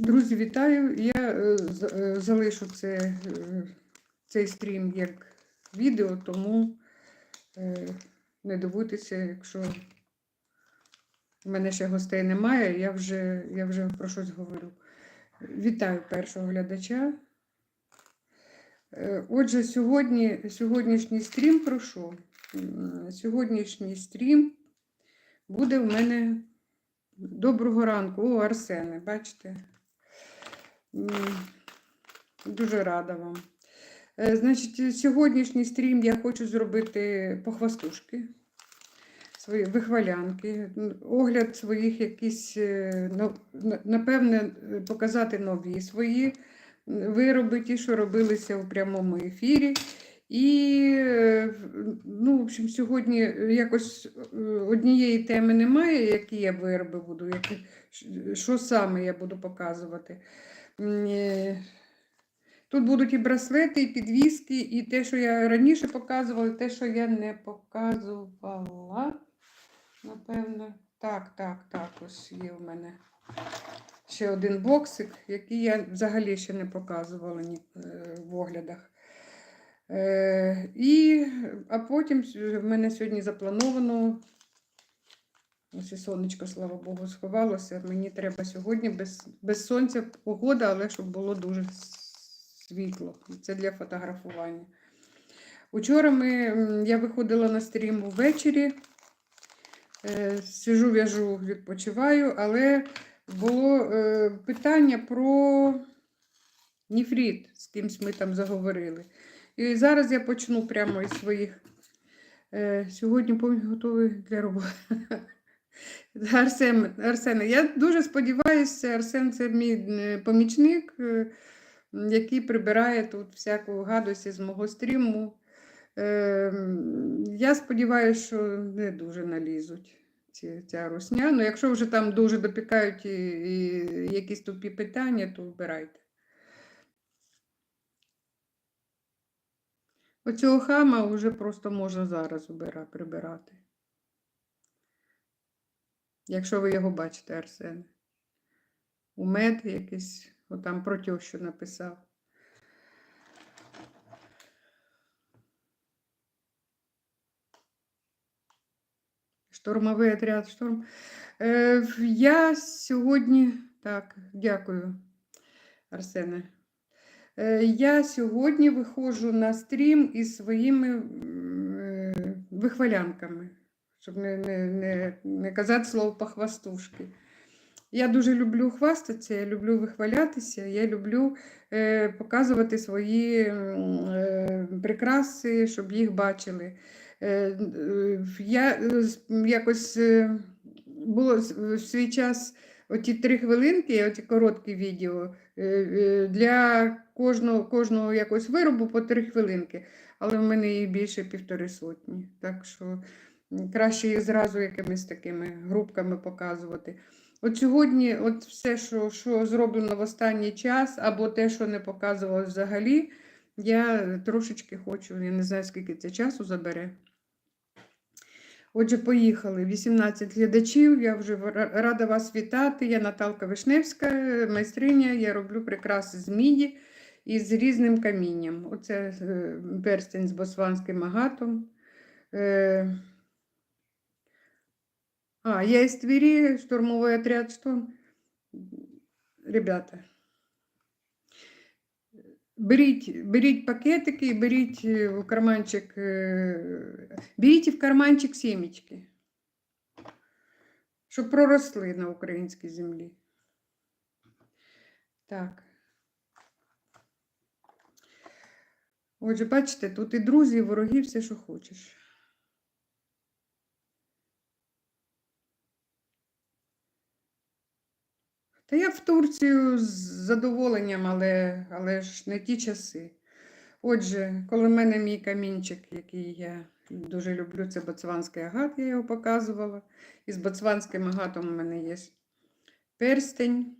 Друзі, вітаю! Я е, е, залишу це, е, цей стрім як відео, тому не дивуйтеся, якщо в мене ще гостей немає, я вже, я вже про щось говорю. Вітаю першого глядача. Е, Отже, сьогодні, сьогоднішній стрім про що? Сьогоднішній стрім буде в мене доброго ранку. О, Арсене, бачите? Дуже рада вам. Е, Значить, сьогоднішній стрім я хочу зробити похвастушки, свої вихвалянки, огляд своїх якісь, е, на- напевне, показати нові свої вироби, ті, що робилися у прямому ефірі. І, е, ну, в общем, сьогодні якось однієї теми немає, які я вироби буду, які, що саме я буду показувати. Тут будуть і браслети, і підвіски, і те, що я раніше показувала, і те, що я не показувала. Напевно. Так, так, так, ось є в мене ще один боксик, який я взагалі ще не показувала е, в оглядах. Е, і, а потім в мене сьогодні заплановано. Ось і сонечко, слава Богу, сховалося. Мені треба сьогодні без, без сонця погода, але щоб було дуже світло. Це для фотографування. Учора ми, я виходила на стрім ввечері. Е, сижу, в'яжу, відпочиваю, але було е, питання про ніфріт, з кимсь ми там заговорили. І зараз я почну прямо із своїх. Е, сьогодні повністю готовий для роботи. Арсен, Арсене, я дуже сподіваюся, Арсен це мій помічник, який прибирає тут всяку гадость із мого стріму. Е, Я сподіваюся, що не дуже налізуть ці, ця русня. Ну, якщо вже там дуже допікають і, і якісь тупі питання, то вбирайте. Оцього хама вже просто можна зараз прибирати. Якщо ви його бачите, Арсене. Умед якийсь, отам про тещу написав. Штурмовий отряд шторм. Е, я сьогодні. Так, дякую, Арсене. Е, я сьогодні виходжу на стрім із своїми е, вихвалянками, щоб не, не, не, не казати слово похвастушки. Я дуже люблю хвастатися, я люблю вихвалятися, я люблю е, показувати свої е, прикраси, щоб їх бачили. Е, е, я е, якось е, було в свій час оті три хвилинки, оті короткі відео е, е, для кожного, кожного якось виробу по три хвилинки, але в мене їх більше півтори сотні. Так що краще їх зразу якимись такими групками показувати. От сьогодні, от все, що, що зроблено в останній час, або те, що не показувалось взагалі, я трошечки хочу, я не знаю, скільки це часу забере. Отже, поїхали. 18 глядачів. Я вже рада вас вітати. Я Наталка Вишневська, майстриня. Я роблю прикраси з міді і з різним камінням. Оце е, перстень з ботсванським агатом. А, я из Твери, штурмовой отряд «Шторм». Ребята, беріть, беріть пакетики і беріть в карманчик, е, беріть в карманчик сімечки, щоб проросли на українській землі. Так. Отже, бачите, тут і друзі, і вороги, все, що хочеш. Та я в Турцію з задоволенням, але, але ж не ті часи. Отже, коли в мене мій камінчик, який я дуже люблю, це боцванський агат, я його показувала. І з боцванським агатом у мене є перстень.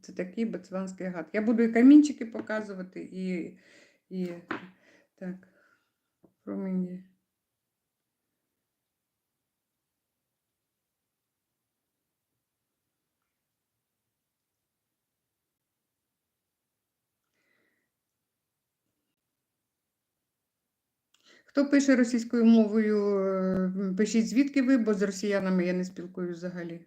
Це такий боцванський агат. Я буду і камінчики показувати, і, і так, промені. Хто пише російською мовою, е, пишіть звідки ви, бо з росіянами я не спілкуюсь взагалі.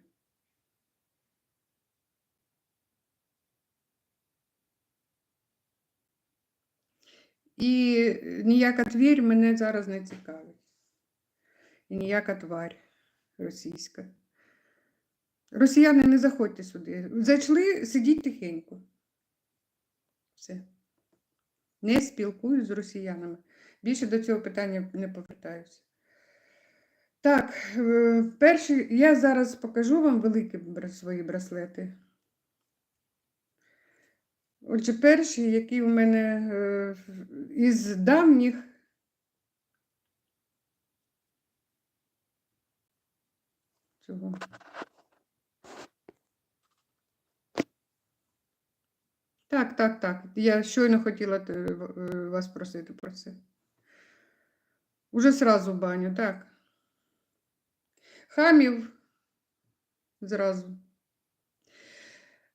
І ніяка твір мене зараз не цікавить. І ніяка тварь російська. Росіяни, не заходьте сюди. Зайшли, сидіть тихенько. Все. Не спілкуюсь з росіянами. Більше до цього питання не повертаюся. Так, е, перший, я зараз покажу вам великі свої браслети. Отже, перший, який у мене е, із давніх. Цього. Так, так, так. Я щойно хотіла е, вас просити про це. Уже сразу баню, так. Хамів зразу.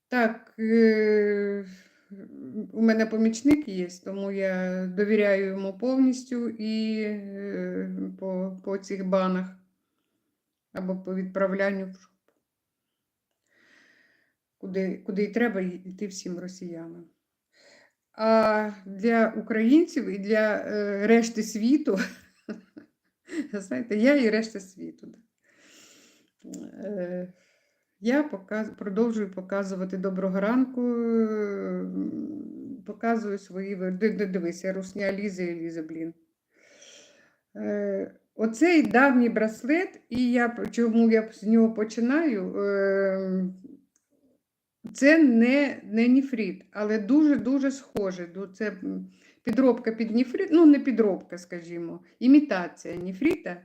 Так, е, у мене помічник є, тому я довіряю йому повністю і е, по, по цих банах або по відправлянню, куди, куди й треба йти всім росіянам. А для українців і для е, решти світу, знаєте, я і решта світу. Е, Я продовжую показувати доброго ранку, показую свої ви- Ди- ди- Дивися, русня Ліза і Ліза, блін. Е, Оцей давній браслет, і я чому я з нього починаю, е, це не, не ніфрит, але дуже-дуже схоже. Це підробка під ніфрит, ну не підробка, скажімо, імітація ніфрита.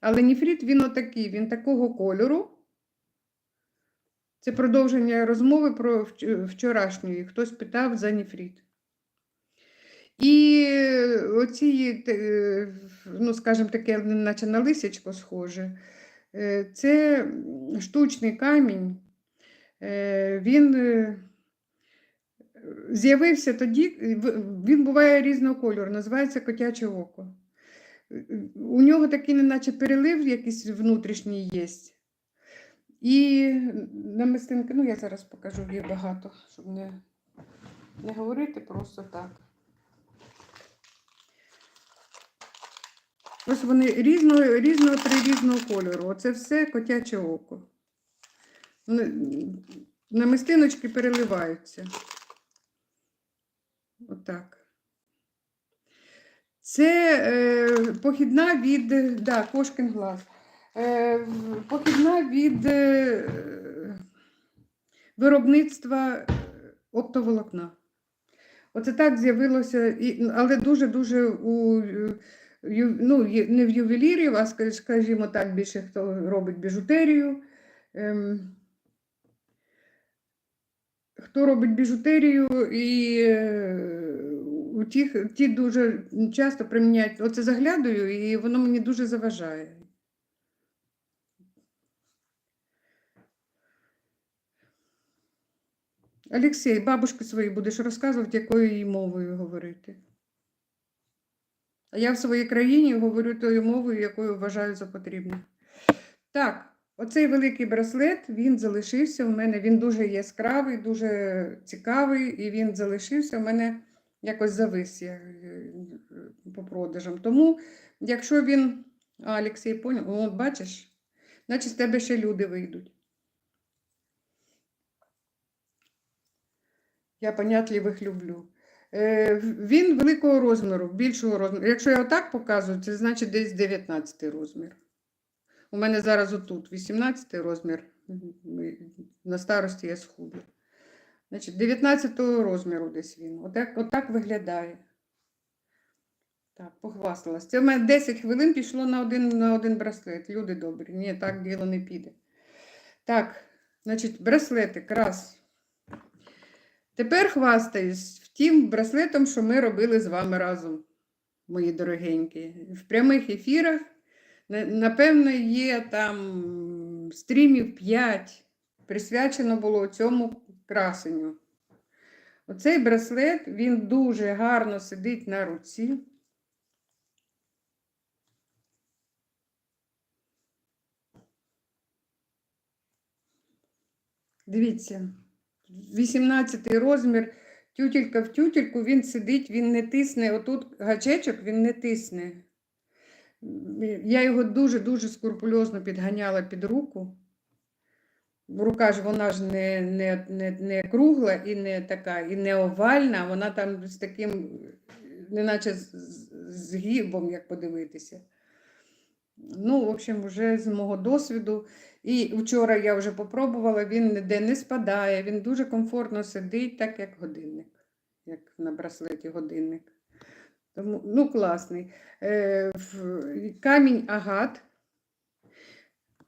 Але ніфрит він отакий, він такого кольору. Це продовження розмови про вч- вчорашньої. Хтось питав за ніфрит. І оці, ну, скажімо таке, наче на лисячко схоже. Е, Це штучний камінь. Е, Він е, з'явився тоді, він буває різного кольору, називається котяче око. Е, У нього такий, неначе перелив якийсь внутрішній є. І намистинки, ну я зараз покажу, є багато, щоб не, не говорити просто так. Ось вони різного, різного при різного кольору. Оце все котяче око. Намистиночки переливаються. Отак. Це е, похідна від да, кошкин глаз. Е, похідна від е, виробництва оптоволокна. Оце так з'явилося, але дуже-дуже у ну, не в ювелірів, а скажімо так, більше хто робить біжутерію. Ем, Хто робить біжутерію, і е, тих, ті дуже часто приміняють, оце заглядаю, і воно мені дуже заважає. Олексій, бабушки свої будеш розказувати, якою їй мовою говорити. А я в своїй країні говорю тою мовою, якою вважаю за потрібне. Так, оцей великий браслет, він залишився у мене. Він дуже яскравий, дуже цікавий, і він залишився у мене якось завис я, е, по продажам. Тому, якщо він. А, Олексій поняв, от бачиш, значить з тебе ще люди вийдуть. Я понятливих люблю. Е, Він великого розміру, більшого розміру. Якщо я отак показую, це значить десь 19 розмір. У мене зараз отут 18 розмір. На старості я схуду. Значить, 19 розміру десь він. Отак, отак виглядає. Так, похвасталась. Це в мене 10 хвилин пішло на один, на один браслет. Люди добрі. Ні, так діло не піде. Так, значить, браслетик, раз. Тепер хвастаюсь втім браслетом, що ми робили з вами разом, мої дорогенькі. В прямих ефірах, напевно, є там стрімів 5. Присвячено було цьому красенню. Оцей браслет, він дуже гарно сидить на руці. Дивіться, 18 розмір, тютелька в тютельку, він сидить, він не тисне. Отут гачечок він не тисне. Я його дуже-дуже скрупульозно підганяла під руку. Рука ж вона ж не, не, не, не кругла і не така, і не овальна, вона там з таким, неначе з, з- згибом, як подивитися. Ну, в общем, вже з мого досвіду. І вчора я вже попробувала, він ніде не спадає, він дуже комфортно сидить, так як годинник, як на браслеті годинник. Ну, класний. Е, камінь агат.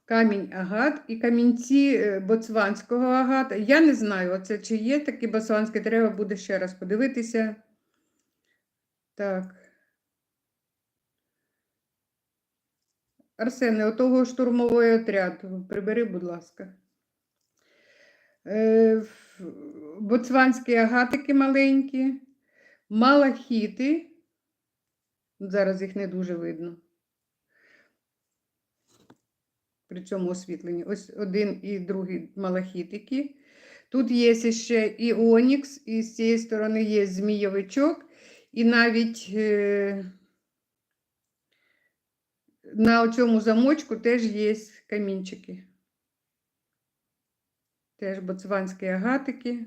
Камінь агат і камінці е, боцванського агата. Я не знаю, оце чи є такі боцванські, треба буде ще раз подивитися. Так. Арсене, отого штурмовий отряд прибери, будь ласка. Е, Боцванські агатики маленькі, малахіти. Зараз їх не дуже видно. При цьому освітленні. Ось один і другий малахітики. Тут є ще і Онікс, і з цієї сторони є змійовичок, і навіть. Е, на цьому замочку теж є камінчики. Теж боцванські агатики.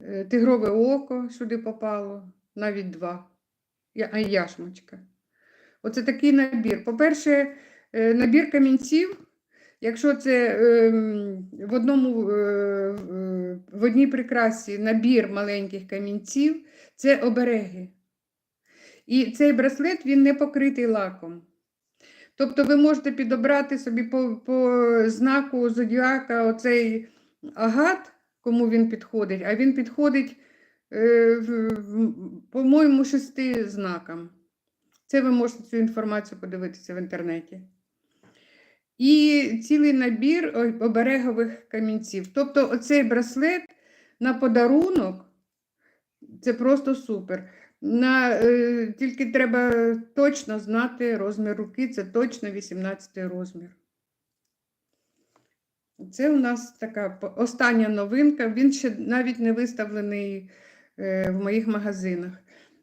Е, Тигрове око сюди попало, навіть два. Яшмочка. Оце такий набір. По-перше, е, набір камінців, якщо це ем, в, одному, е, е, в одній прикрасі набір маленьких камінців, це обереги. І цей браслет він не покритий лаком. Тобто ви можете підобрати собі по, по знаку зодіака оцей агат, кому він підходить, а він підходить, по-моєму, шести знакам. Це ви можете цю інформацію подивитися в інтернеті. І цілий набір оберегових камінців. Тобто, оцей браслет на подарунок це просто супер. На, е, тільки треба точно знати розмір руки, це точно 18 розмір. Це у нас така остання новинка. Він ще навіть не виставлений е, в моїх магазинах.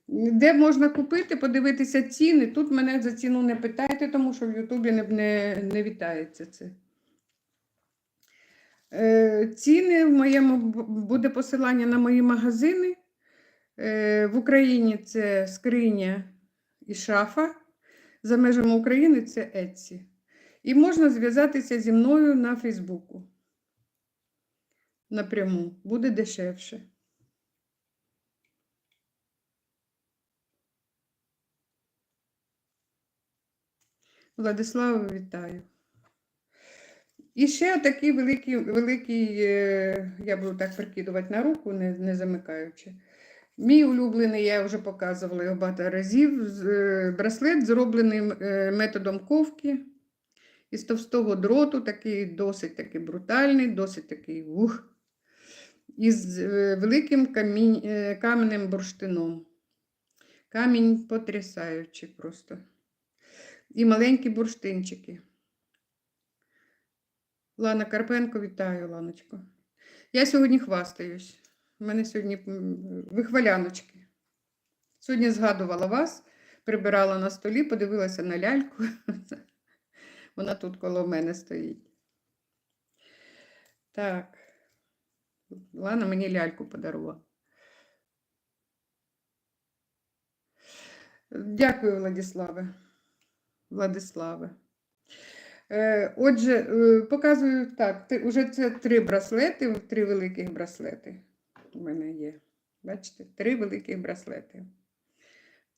Де можна купити, подивитися ціни. Тут мене за ціну не питайте, тому що в Ютубі не, не, не вітається це. Е, Ціни в моєму буде посилання на мої магазини. Е, В Україні це скриня і шафа. За межами України це Etsy. І можна зв'язатися зі мною на Фейсбуку. Напряму. Буде дешевше. Владислава, вітаю. І ще такий великий, великий, е, я буду так прикидувати на руку, не, не замикаючи. Мій улюблений, я вже показувала його багато разів. е, Браслет зроблений е, методом ковки із товстого дроту, такий досить такий брутальний, досить такий ух, із великим камінь, каменем бурштином. Камінь потрясаючий просто. І маленькі бурштинчики. Лана Карпенко, вітаю, Ланочко. Я сьогодні хвастаюсь. У мене сьогодні вихваляночки. Сьогодні згадувала вас, прибирала на столі, подивилася на ляльку. Вона тут коло мене стоїть. Так. Лана мені ляльку подарувала. Дякую, Владиславе. Владиславе. Отже, е, показую так. Уже це три браслети, три великих браслети. У мене є. Бачите, три великих браслети.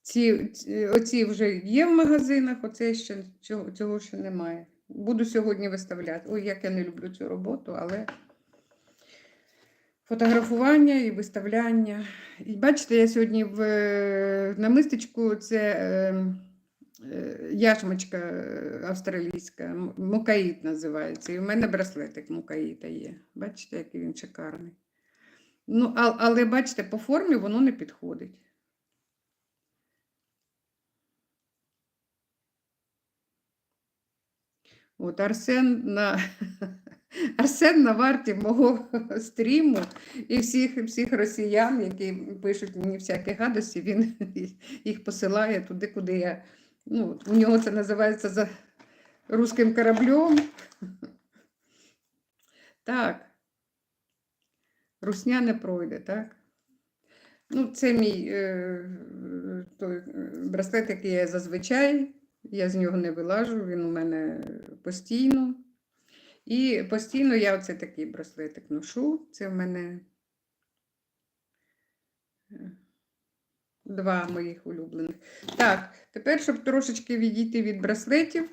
Ці, ці- оці вже є в магазинах, оце ще цього, цього ще немає. Буду сьогодні виставляти. Ой, як я не люблю цю роботу, але фотографування і виставляння. І бачите, я сьогодні в е, намистечку це е, е, яшмочка е, австралійська, мукаїт називається. І в мене браслетик мукаїта є. Бачите, який він шикарний. Ну, але бачите, по формі воно не підходить. От Арсен на, Арсен на варті мого стріму і всіх, всіх росіян, які пишуть мені всякі гадості, він їх посилає туди, куди я. Ну, у нього це називається за руським кораблем. Так. Русня не пройде, так? Ну, це мій е, той е, браслет, який я зазвичай. Я з нього не вилажу, він у мене постійно. І постійно я оце такий браслетик ношу. Це в мене е, два моїх улюблених. Так, тепер, щоб трошечки відійти від браслетів,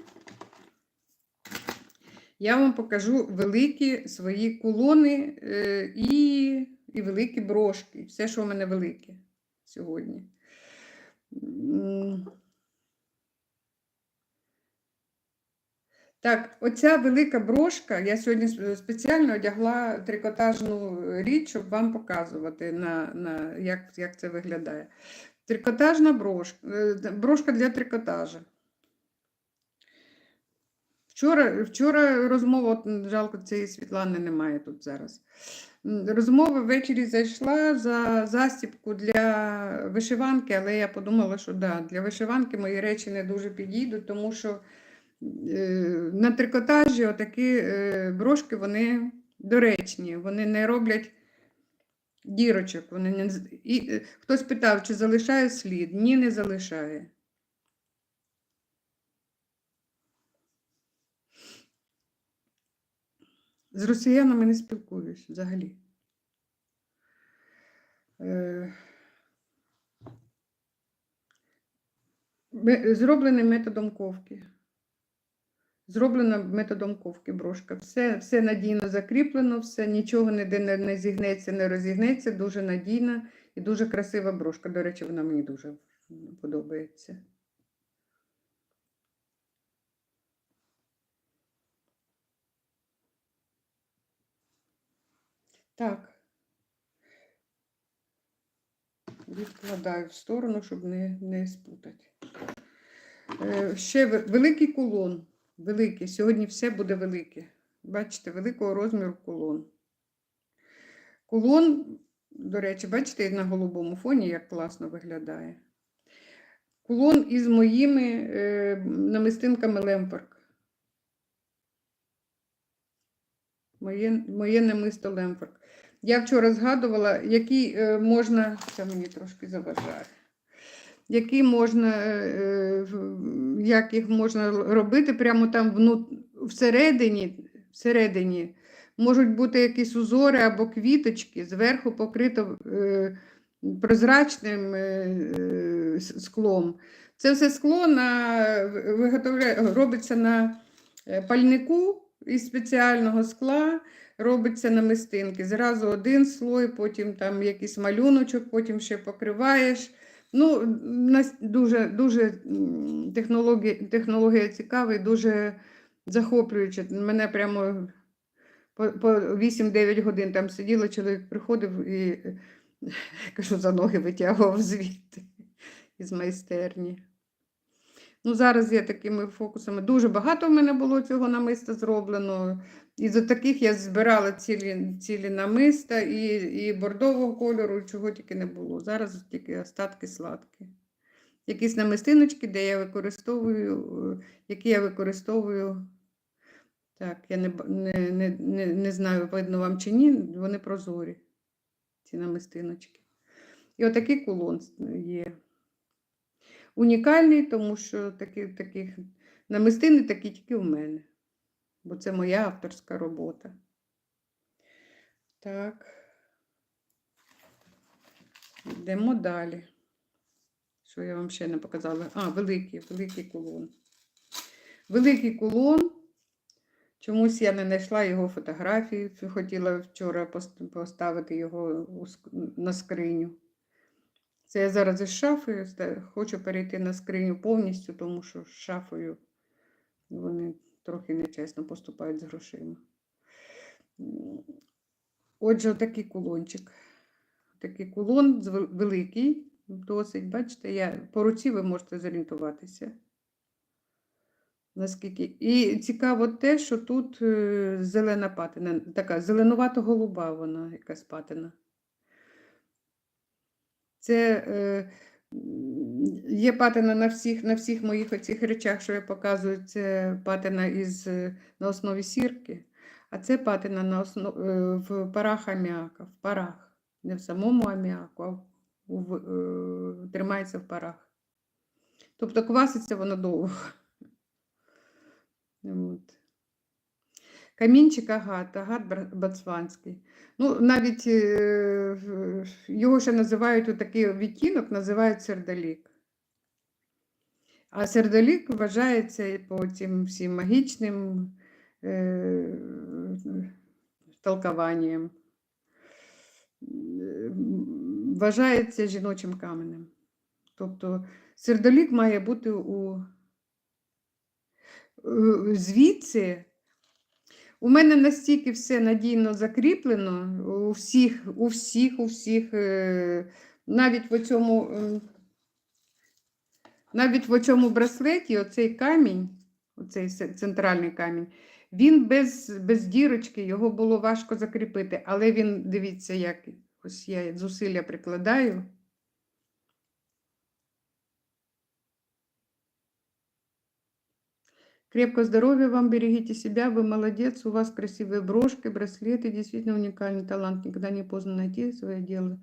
я вам покажу великі свої кулони е, і, і великі брошки. Все, що у мене велике сьогодні. Так, оця велика брошка, я сьогодні спеціально одягла трикотажну річ, щоб вам показувати, на, на, як, як це виглядає. Трикотажна брошка, е, брошка для трикотажа. Вчора, вчора розмова, жалко, цієї Світлани немає тут зараз. Розмова ввечері зайшла за застібку для вишиванки, але я подумала, що да, для вишиванки мої речі не дуже підійдуть, тому що на трикотажі отакі е, брошки, вони доречні, вони не роблять дірочок. Вони не... І, е, хтось питав, чи залишає слід? Ні, не залишає. З росіянами не спілкуюсь взагалі. Е, Зроблений методом ковки. Зроблена методом ковки брошка. Все, все надійно закріплено, все, нічого ніде не, не зігнеться, не розігнеться. Дуже надійна і дуже красива брошка. До речі, вона мені дуже подобається. Так. Відкладаю в сторону, щоб не, не спутати. Е, Ще великий кулон. Великий. Сьогодні все буде велике. Бачите, великого розміру кулон. Кулон, до речі, бачите, на голубому фоні, як класно виглядає. Кулон із моїми е, намистинками Лемпорк. Моє, моє намисто Лемпорк. Я вчора згадувала, які е, можна. Це мені трошки заважає. Які можна, е, як їх можна робити прямо там всередині, всередині можуть бути якісь узори або квіточки, зверху покрито е, прозрачним е, склом. Це все скло на, робиться на пальнику із спеціального скла робиться намистинки. Зразу один слой, потім там якийсь малюночок, потім ще покриваєш. Ну, дуже, дуже технологія, технологія цікава і дуже захоплююча. Мене прямо по, по 8-9 годин там сиділа, чоловік приходив і кажу, за ноги витягував звідти із майстерні. Ну, зараз я такими фокусами. Дуже багато в мене було цього намиста зроблено. І за таких я збирала цілі, цілі намиста і, і бордового кольору, чого тільки не було. Зараз тільки остатки сладкі. Якісь намистиночки, де я використовую, е, які я використовую. Так, я не, не, не, не, не знаю, видно вам чи ні, вони прозорі, ці намистиночки. І отакий кулон є. Унікальний, тому що такі, таких намистини такі тільки в мене бо це моя авторська робота. Так. Йдемо далі. Що я вам ще не показала? А, великий, великий кулон. Великий кулон. Чомусь я не знайшла його фотографії. Хотіла вчора поставити його на скриню. Це я зараз із шафою хочу перейти на скриню повністю, тому що з шафою вони трохи нечесно поступають з грошима. Отже, отакий кулончик. Такий кулон великий, досить, бачите, я, по руці ви можете зорієнтуватися. Наскільки. І цікаво те, що тут е, зелена патина, така зеленувато-голуба вона, якась патина. Це е, є патина на всіх, на всіх моїх оцих речах, що я показую, це патина із, е, на основі сірки, а це патина на основ, е, в парах аміака, в парах. Не в самому аміаку, а в, в, е, тримається в парах. Тобто кваситься воно довго. От. Камінчик агат, агат бацванський. Ну, навіть е, його ще називають такий відтінок, називають сердолік. А сердолік вважається по цим всім магічним е, толкуванням. Е, Вважається жіночим каменем. Тобто сердолік має бути у е, звідси. У мене настільки все надійно закріплено у всіх, у всіх, у всіх, е, навіть в цьому, навіть в цьому браслеті оцей камінь, оцей центральний камінь, він без, без дірочки, його було важко закріпити, але він, дивіться, як ось я зусилля прикладаю. Крепкого здоровья вам, берегите себя, вы молодец, у вас красивые брошки, браслеты, действительно уникальный талант, никогда не поздно найти свое дело.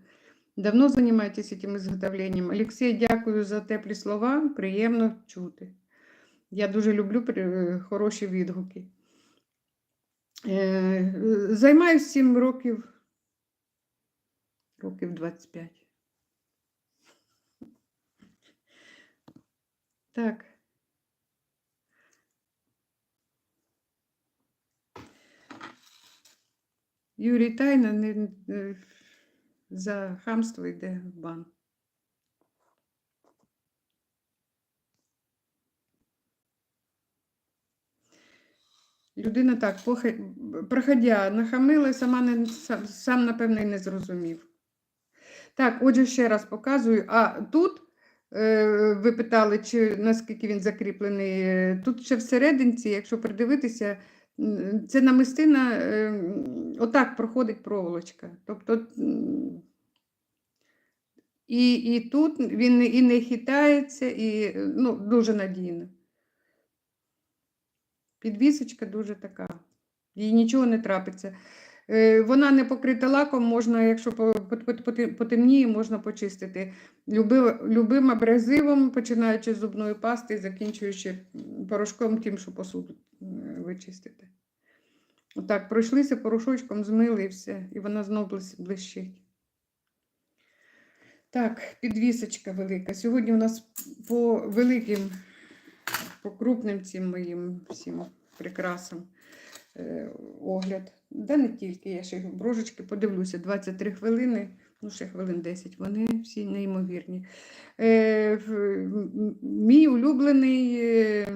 Давно занимаетесь этим изготовленням. Олексій, дякую за теплі слова, приємно чути. Я дуже люблю при- хороші відгуки. Е, Займаюся 7 років, років 25. Так. Юрій Тайна не, е, за хамство йде в бан. Людина так, проходя, нахамила, сама не, сам, напевно, і не зрозумів. Так, отже, ще раз показую. А тут е, ви питали, чи наскільки він закріплений. Е, Тут ще всерединці, якщо придивитися, це намистина, е, отак проходить проволочка. Тобто і, і тут він і не хитається, і ну, дуже надійно. Підвісочка дуже така. Їй нічого не трапиться. Е, Вона не покрита лаком, можна, якщо потемніє, можна почистити. Любим абразивом, починаючи з зубної пасти закінчуючи порошком тим, що посуду е, вичистити. Отак, пройшлися порошочком, змили і все, і вона знов блис- блищить. Так, підвісочка велика. Сьогодні у нас по великим, по крупним цим моїм всім прикрасам огляд. Да не тільки, я ще й брошечки подивлюся, 23 хвилини, ну ще хвилин 10, вони всі неймовірні. Е, мій улюблений е,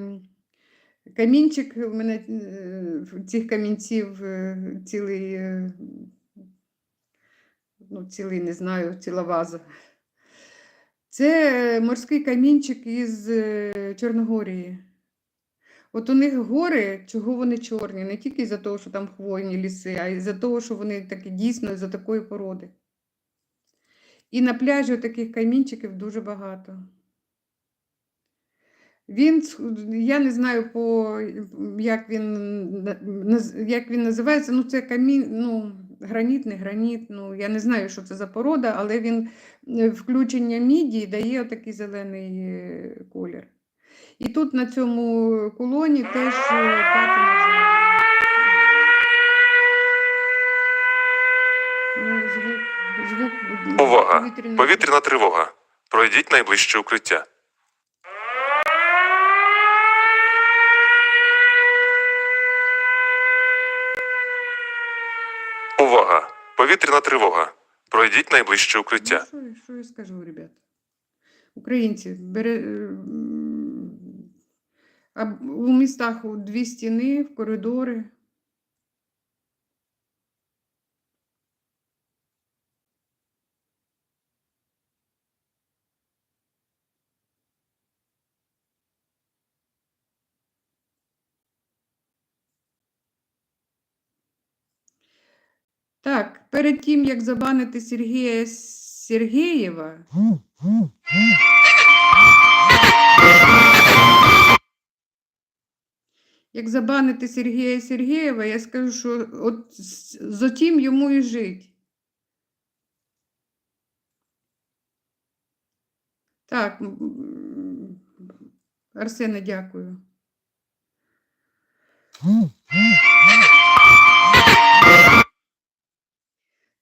камінчик, у мене е, цих камінців е, цілий, е, ну, цілий, не знаю, ціла ваза. Це морський камінчик із е, Чорногорії. От у них гори, чого вони чорні, не тільки за того, що там хвойні ліси, а й за того, що вони такі дійсно за такої породи. І на пляжі таких камінчиків дуже багато. Він, я не знаю, по, як, він, як він називається, ну це камінь, ну, граніт, не граніт, ну, я не знаю, що це за порода, але він е, включення міді дає отакий зелений е, колір. І тут на цьому колоні теж е, зелена. Ну, звук, звук Увага! повітряної- Повітряна тривога. Пройдіть найближче укриття. Увага! Повітряна тривога. Пройдіть найближче укриття. Ну, що, я- що я скажу, ребят? Українці, бере, а у містах дві стіни, в коридори. Так, перед тим, як забанити Сергія Сергієва, як забанити Сергія Сергієва, я скажу, що от з- затім йому і жить. Так, Арсене, дякую.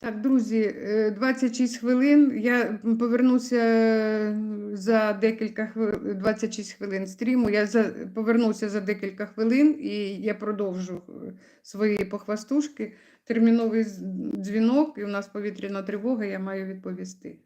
Так, друзі, е, 26 хвилин. Я повернуся за декілька хвилин, 26 хвилин стріму. Я за, повернуся за декілька хвилин і я продовжу е, свої похвастушки. Терміновий дзвінок, і у нас повітряна тривога, я маю відповісти.